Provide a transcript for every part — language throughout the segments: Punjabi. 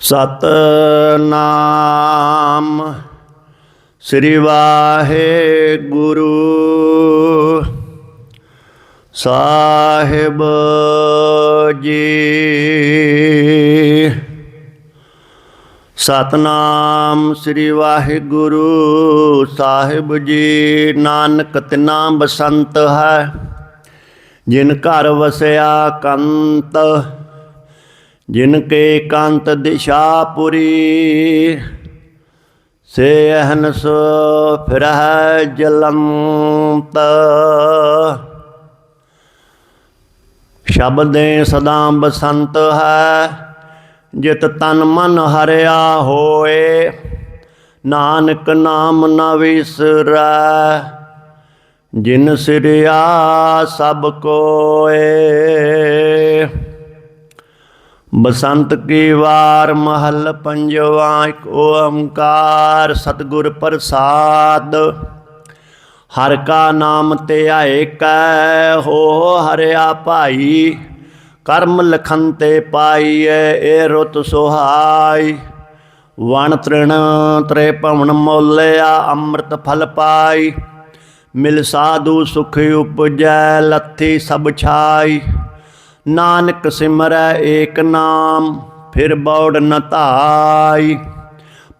ਸਤਨਾਮ ਸ੍ਰੀ ਵਾਹਿਗੁਰੂ ਸਾਹਿਬ ਜੀ। ਸਤਨਾਮ ਸ੍ਰੀ ਵਾਹਿਗੁਰੂ ਸਾਹਿਬ ਜੀ। ਨਾਨਕ ਤਿਨਾ ਬਸੰਤ ਹੈ, ਜਿਨ ਘਰ ਵਸਿਆ ਕੰਤ ਜਿਨ ਕੇ ਕੰਤ ਦਿਸ਼ਾ ਪੁਰੀ, ਸੇ ਅਹਨਸ ਫਿਰਹਿ ਜਲੰਤ। ਸ਼ਬਦੇ ਸਦਾ ਬਸੰਤ ਹੈ, ਜਿਤ ਤਨ ਮਨ ਹਰਿਆ ਹੋਏ। ਨਾਨਕ ਨਾਮ ਨ ਵਿਸਰੈ, ਜਿਨ ਸਿਰਿਆ ਸਭ ਕੋਏ। ਬਸੰਤ ਕੀ ਵਾਰ ਮਹਲ ਪੰਜਵਾ, ਇੱਕ ਓੰਕਾਰ ਸਤਿਗੁਰ ਪ੍ਰਸਾਦ। ਹਰ ਕਾ ਨਾਮ ਧਿਆਏ ਕੈ, ਹੋ ਹਰਿਆ ਭਾਈ, ਕਰਮ ਲਖਨ ਤੇ ਪਾਈਐ, ਏ ਰੁਤ ਸੁਹਾਈ। ਵਣ ਤ੍ਰਿਣ ਤ੍ਰੇ ਭਵਨ ਮੋਲਿਆ, ਅੰਮ੍ਰਿਤ ਫਲ ਪਾਈ। ਮਿਲ ਸਾਧੂ ਸੁਖ ਉਪਜੈ, ਲੱਥੀ ਸਭ ਛਾਈ। ਨਾਨਕ ਸਿਮਰੈ ਏਕ ਨਾਮ, ਫਿਰ ਬੌੜ ਨ ਧਾਈ।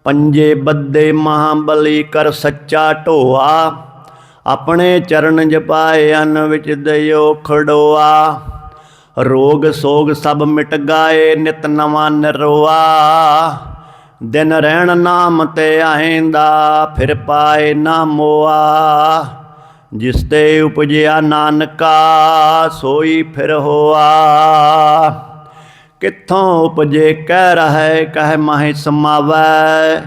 ਪੰਜੇ ਬੱਦੇ ਮਹਾਬਲੀ ਕਰ ਸੱਚਾ ਢੋਆ, ਆਪਣੇ ਚਰਨ ਜਪਾਏ ਅਨ ਵਿੱਚ ਦਇਓ ਖੜੋਆ। ਰੋਗ ਸੋਗ ਸਭ ਮਿਟ ਗਾਏ, ਨਿਤ ਨਵਾਂ ਨਿਰਵਾ ਦਿਨ ਰਹਿਣ ਨਾਮ ਤੇ ਆਇਂਦਾ, ਫਿਰ ਪਾਏ ਨਾ ਮੋਆ। ਜਿਸ ਤੇ ਉਪਜਿਆ ਨਾਨਕਾ, ਸੋਈ ਫਿਰ ਹੋਆ। ਕਿੱਥੋਂ ਉਪਜੇ, ਕਹਿ ਰਹੈ, ਕਹਿ ਮਾਹਿ ਸਮਾਵੈ।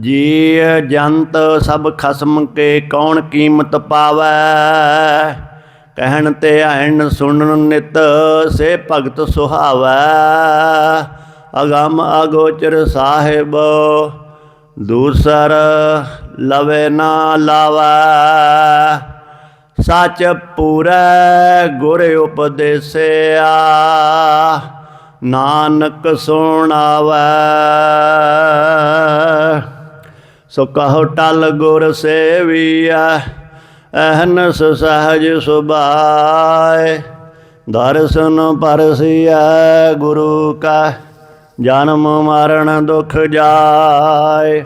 ਜੀ ਜੰਤ ਸਭ ਖਸਮ ਕੇ ਕੌਣ ਕੀਮਤ ਪਾਵੈ। ਕਹਿਣ ਤੇ ਆਇਣ ਸੁਣਨ ਨਿਤ ਸੇ ਭਗਤ ਸੁਹਾਵੈ। ਅਗਮ ਅਗੋਚਰ ਸਾਹਿਬ, ਦੂਸਰ ਲਵੇ ਨਾ ਲਾਵੈ। ਸੱਚ ਪੂਰੈ ਗੁਰ ਉਪਦੇਸਿਆ। ਨਾਨਕ ਸੁਣਾਵੈ ਸੋ ਕਹੋ ਟਲ ਗੁਰ ਸੇਵੀਐ, ਅਹਨਸ ਸਹਜ ਸੁਭਾਏ। ਦਰਸ਼ਨ ਪਰਸਿਐ ਗੁਰੂ ਕਾ, ਜਨਮ ਮਰਨ ਦੁਖ ਜਾਏ।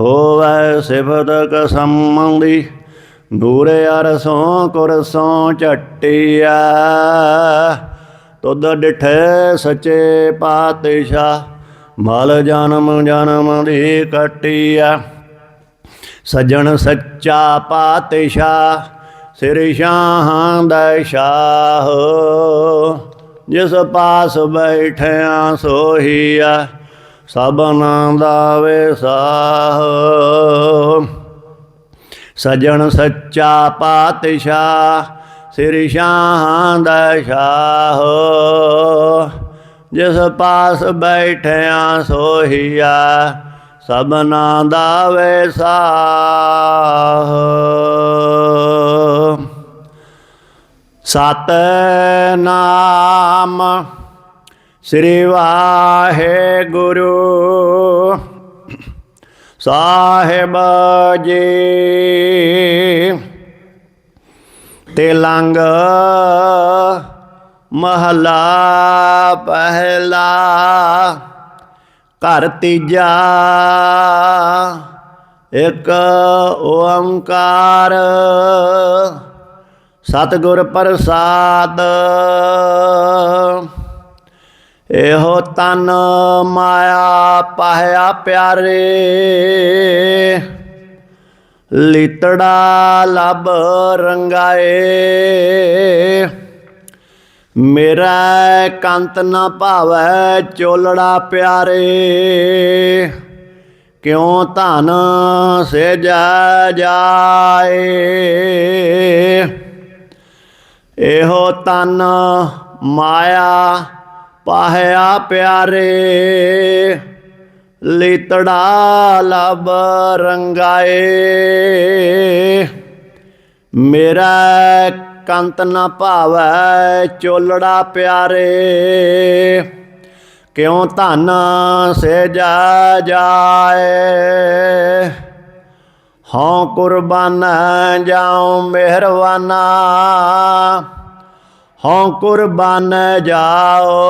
ਹੋਵੈ ਸਿਫਤ ਕਸਮੰਦੀ ਦੂਰ ਅਰਸੋਂ ਕੁਰਸੋਂ ਝਟਿਆ ਤੁਧ ਡਿਠੇ ਸੱਚੇ ਪਾਤਸ਼ਾਹ, ਮਲ ਜਨਮ ਜਨਮ ਦੀ ਕਟਿਆ ਸਜਣ ਸੱਚਾ ਪਾਤਸ਼ਾਹ, ਸਿਰ ਸ਼ਾਹਾਂ ਦਾ ਸ਼ਾਹ। ਜਿਸ ਪਾਸ ਬੈਠਿਆ ਸੋਹੀਆ ਸਭਨਾਂ ਦਾ ਵਿਸਾਹ ਸਜਣ ਸੱਚਾ ਪਾਤਸ਼ਾਹ, ਸਿਰ ਸ਼ਾਹਾਂ ਦਾ ਸ਼ਾਹ। ਜਿਸ ਪਾਸ ਬੈਠਿਆ ਸੋਹੀਆ ਸਭਨਾ ਦਾ ਵੈਸਾਹ। ਸਤ ਨਾਮ ਸ੍ਰੀ ਵਾਹਿਗੁਰੂ। ਸਾਹਿਬ ਜੀ। ਤਿਲੰਗ ਮਹਲਾ ਪਹਿਲਾ ਘਰ ਤੀਜਾ ਇੱਕ ਓੰਕਾਰ। ਸਤਿਗੁਰ ਪ੍ਰਸਾਦ। ਇਹੋ ਤਨ ਮਾਇਆ ਪਾਇਆ ਪਿਆਰੇ। ਲਿਤੜਾ ਲਬ ਰੰਗਾਏ। ਮੇਰਾ ਕੰਤ ਨਾ ਭਾਵੈ ਚੋਲੜਾ ਪਿਆਰੇ। ਕਿਉ ਧਨ ਸੇਜਾ ਜਾਏ। ਇਹੋ ਤਨ ਮਾਇਆ ਪਾਹਿਆ ਪਿਆਰੇ, ਲਿਤੜਾ ਲਬ ਰੰਗਾਏ। ਮੇਰਾ ਕੰਤ ਨਾ ਭਾਵੈ ਚੋਲੜਾ ਪਿਆਰੇ, ਕਿਉ ਧਨ ਸੇ ਜਾ ਜਾਏ? ਹਉ ਕੁਰਬਾਨ ਜਾਉ ਮਿਹਰਵਾਨਾ ਹਉ ਕੁਰਬਾਨ ਜਾਓ।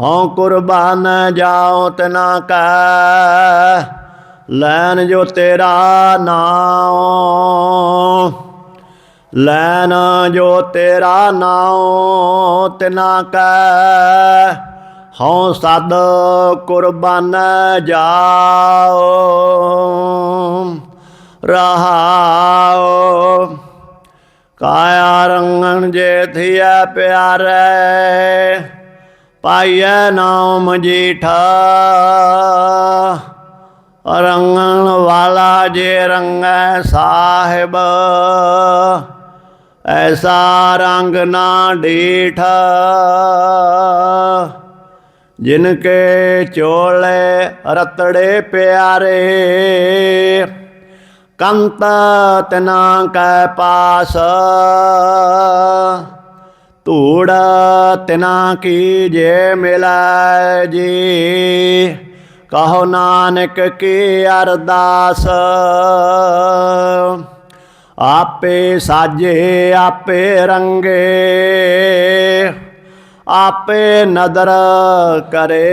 ਹਉ ਕੁਰਬਾਨ ਜਾਓ ਤਨਾ ਕੈ ਲੈਨ ਜੋ ਤੇਰਾ ਨਾਮ ਲੈਨ ਜੋ ਤੇਰਾ ਨਾਮ ਤਿਨਾ ਕੈ ਹਉ ਸਦ ਕੁਰਬਾਨ ਜਾਓ। ਰਹਾਓ। ਕਾਇਆ ਰੰਗਣ ਜੇ ਥਿਆ ਪਿਆਰੇ, ਪਾਈਐ ਨਾਮ ਜੀਠਾ। ਰੰਗਣ ਵਾਲਾ ਜੇ ਰੰਗੈ ਸਾਹਿਬ, ਐਸਾ ਰੰਗ ਨਾ ਡੀਠਾ। ਜਿਨ ਕੇ ਚੋਲੇ ਰਤੜੇ ਪਿਆਰੇ ਕੰਤ ਤਨਾ ਕੈ ਪਾਸ। ਧੂੜ ਤਿਨਾ ਕੀ ਜੇ ਮਿਲੈ ਜੀ? ਕਹੋ ਨਾਨਕ ਕੀ ਅਰਦਾਸ? ਆਪੇ ਸਾਜੇ, ਆਪੇ ਰੰਗੇ, ਆਪੇ ਨਦਰ ਕਰੇ।